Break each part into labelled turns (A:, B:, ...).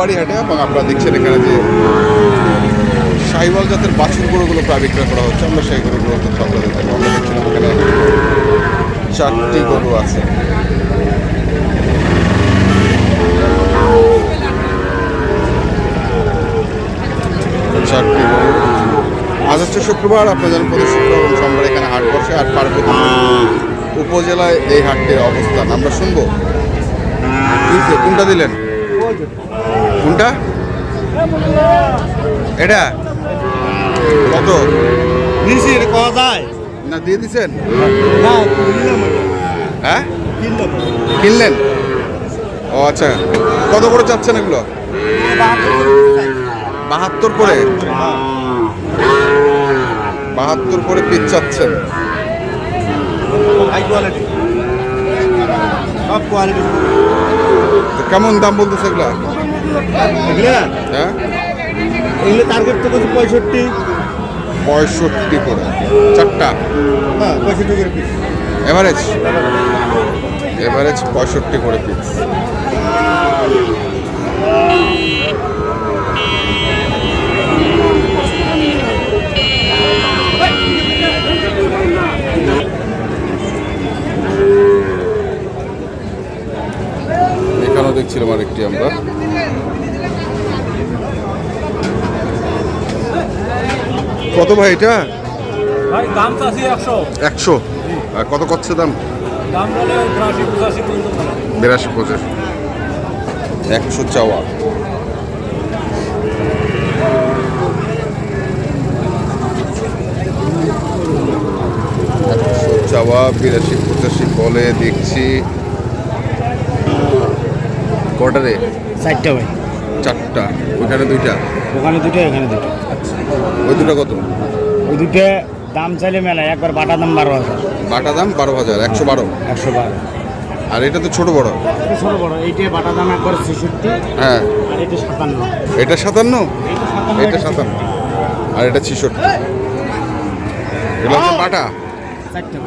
A: আমবাড়ি হাটে এবং আপনারা দেখছেন এখানে যে শাহিওয়াল জাতের বাছুর গরুগুলো প্রায় বিক্রয় করা হচ্ছে, আমরা সেই গরুগুলো আপনাদের দেবো আমরা দেখছিলাম এখানে চারটি গরু আছে। চারটি গরু। আজ হচ্ছে শুক্রবার, আপনার জানেন প্রতি শুক্রবার এবং সোমবার এখানে হাট বসে, আর পার্বতী উপজেলায় এই হাটটির অবস্থান। আমরা শুনব। কোনটা দিলেন? কোনটা? এটা? কত?
B: নিচে কওয়া যায়?
A: না দিয়ে দিছেন?
B: না
A: হ্যাঁ? কিনলেন? ও আচ্ছা। কত করে চাচ্ছেন এগুলো? বাহাত্তর করে? বাহাত্তর করে পিস চাচ্ছেন।
B: হাই কোয়ালিটি সব কোয়ালিটি
A: কেমন দাম বলতেছে এগুলো? হ্যাঁ?
B: এগুলো টার্গেট তো করছে পঁয়ষট্টি।
A: পঁয়ষট্টি করে। চারটা?
B: হ্যাঁ পঁয়ষট্টি করে পিস
A: এভারেজ এভারেজ পঁয়ষট্টি করে পিস দেখছিলাম আরেকটি আমরা। কত ভাই এটা?
C: একশো।
A: আর কত করছে দাম?
C: বিরাশি পঁচাশি
A: একশো চাওয়া। চাওয়া বিরাশি পঁচাশি বলে দেখছি। কটা রে
B: চারটা ভাই।
A: চারটা। ওইখানে দুইটা?
B: ওখানে দুটো এখানে দুটো
A: ওই দুটো কত?
B: ওই দুটো দাম চাইলে মেলায় একবার বাটা দাম বারো হাজার।
A: বাটা দাম বারো হাজার একশো বারো?
B: একশো বারো।
A: আর এটা তো ছোট বড়।
B: ছোটো বড় এইটা বাটা দাম একবার ছেষট্টি
A: হ্যাঁ।
B: আর এটা সাতান্ন।
A: এটা সাতান্ন, এটা সাতান্ন আর এটা ছিষট্টি। এগুলো হচ্ছে বাটা।
B: চারটা।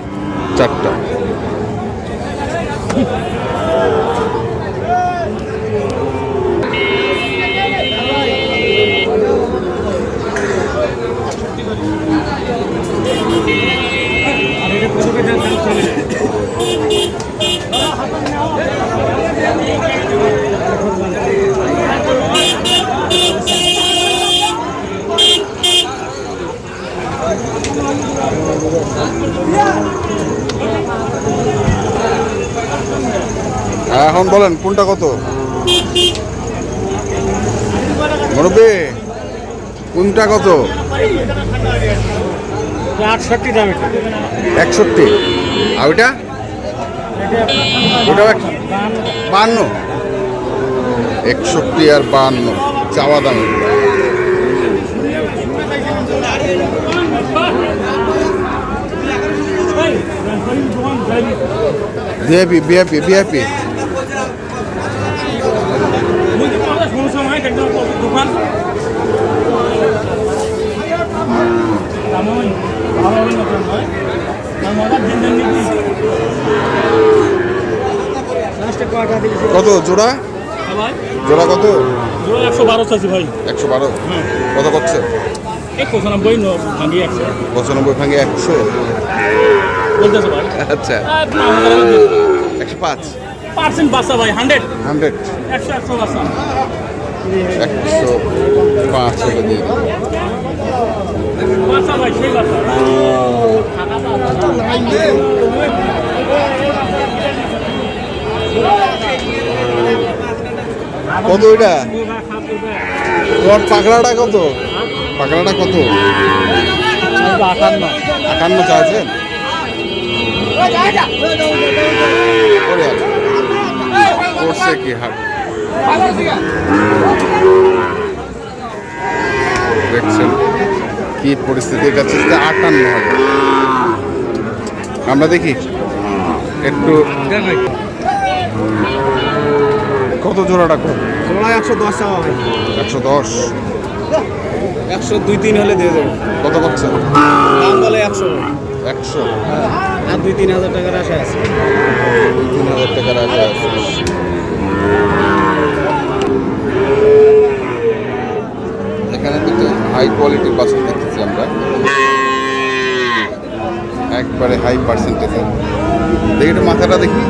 A: চারটা
B: আর এটা কত কেজি দাম চলে
A: হ্যাঁ, এখন বলেন কোনটা কত? মুরব্বী কোনটা কত?
B: আটষট্টি দাম এটা।
A: একষট্টি। আর ওইটা? ওটাও এক বাহান্ন একষট্টি আর বাহান্ন চাওয়া দাম। VIP VIP VIP.
C: দোকান
A: কত জোড়া? জোড়া কত?
C: জোড়া একশো বারো। চাষি ভাই
A: একশো বারো কত করছে?
C: পঁচানব্বই ভাঙি একশো।
A: পঁচানব্বই ভাঙে একশো
C: বলতেছে ভাই
A: আচ্ছা। একশো পাঁচ।
C: পার্সেন্ট বাসা ভাই হান্ড্রেড।
A: হান্ড্রেড
C: একশো একশো বাসা
A: একশো পাঁচ। কত ওইটা তোমার পাকড়াটা কত? পাকড়াটা কত?
B: আটান্ন।
A: আটান্ন করছে কি হাট দেখছেন? কি পরিস্থিতি? এটা হচ্ছে আটান্ন হাজার আমরা দেখি। একটু কত জোড়াটা কত
B: জোড়া একশো দশ হবে
A: একশো দশ।
B: একশো দুই তিন হলে দিয়ে দেবো।
A: কত করছে
B: দাম বলে একশো।
A: একশো?
B: আর দুই তিন হাজার টাকার আশা আছে।
A: দুই তিন হাজার টাকার আশা আছে। হাই কোয়ালিটির বাছুর দেখতেছি আমরা। একবারে হাই পার্সেন্টেজের দেখি একটু মাথাটা দেখি।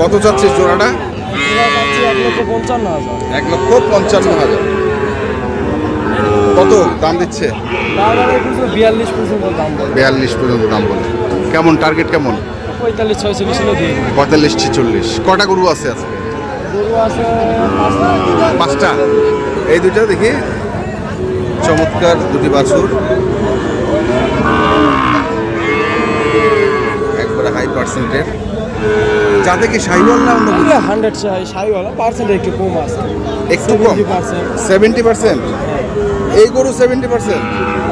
A: কত চাচ্ছিস জোড়াটা?
C: এক লক্ষ পঞ্চান্ন হাজার।
A: কত দাম দিচ্ছে?
C: বিয়াল্লিশ পর্যন্ত দাম বলে।
A: কেমন? টার্গেট কেমন?
C: পঁয়তাল্লিশ ছয়চল্লিশ দিই
A: পঁয়তাল্লিশ ছিচল্লিশ। কটা গরু আছে আজকে?
C: গরু আছে
A: পাঁচটা। এই দুটো দেখি। চমৎকার দুটি বাছুর। একবারে হাই পার্সেন্টের যাতে কি সাইবল না অন্য কিছু?
C: হান্ড্রেড সাইওয়ালা পার্সেন্ট একটু কম আছে।
A: একটু কম? সেভেন্টি পার্সেন্ট এই গরু সেভেন্টি পার্সেন্ট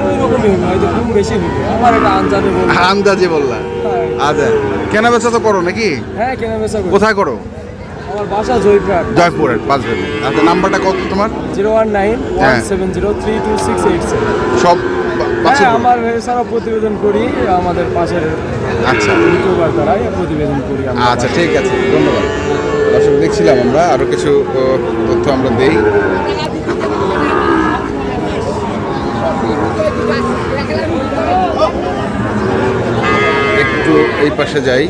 C: ওই রকমই হবে হয়তো কম বেশি হবে আমার এটা বলব
A: আন্দাজে বললাম। আচ্ছা। কেনা বেচা তো করো নাকি?
C: হ্যাঁ কেনা বেচা করি।
A: কোথায় করো?
C: আমার বাসা জয়পুরহাট।
A: জয়পুরের পাঁচ ভেবে আচ্ছা নাম্বারটা কত তোমার?
C: জিরো ওয়ান নাইন ওয়ান
A: হ্যাঁ।
C: Seven zero three two six eight seven.
A: সব
C: হ্যাঁ? আমার এছাড়াও প্রতিবেদন করি আমাদের পাশের
A: আচ্ছা।
C: ইউটিউবার দ্বারাই প্রতিবেদন করি
A: আচ্ছা ঠিক আছে ধন্যবাদ। দর্শক দেখছিলাম আমরা আরও কিছু তথ্য আমরা দেই একটু এই পাশে যাই।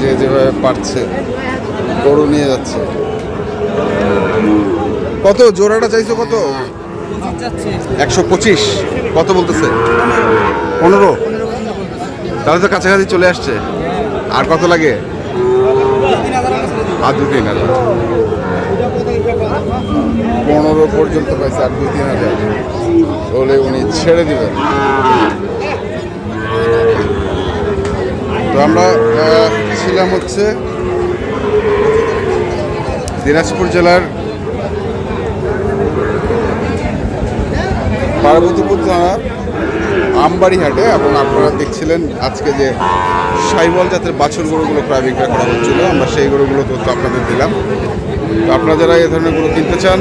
A: যে যেভাবে পারছে গরু নিয়ে যাচ্ছে। কত? জোড়াটা চাইছো কত? একশো পঁচিশ। কত বলতেছে? পনেরো। তাহলে তো কাছাকাছি চলে আসছে। আর কত লাগে? আর দু তিন হাজার। পনেরো পর্যন্ত পাইছে, আর দু তিন হাজার। হলে উনি ছেড়ে দিবেন। তো আমরা ছিলাম হচ্ছে দিনাজপুর জেলার পার্বতীপুর থানার আমবাড়িহাটে এবং আপনারা দেখছিলেন আজকে যে সাইবল জাতের বাছুর গরুগুলো প্রায় বিক্রয় করা হচ্ছিল, আমরা সেই গরুগুলো তথ্য আপনাদের দিলাম। তো আপনারা যারা এই ধরনের গরু কিনতে চান,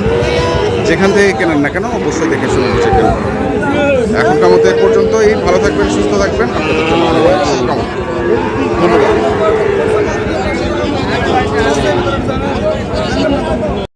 A: যেখান থেকে কেনেন না কেন অবশ্যই দেখে শুনে বুঝে কেন এখনকার মতো এ পর্যন্তই, ভালো থাকবেন, সুস্থ থাকবেন, আপনাদের জন্য ধন্যবাদ।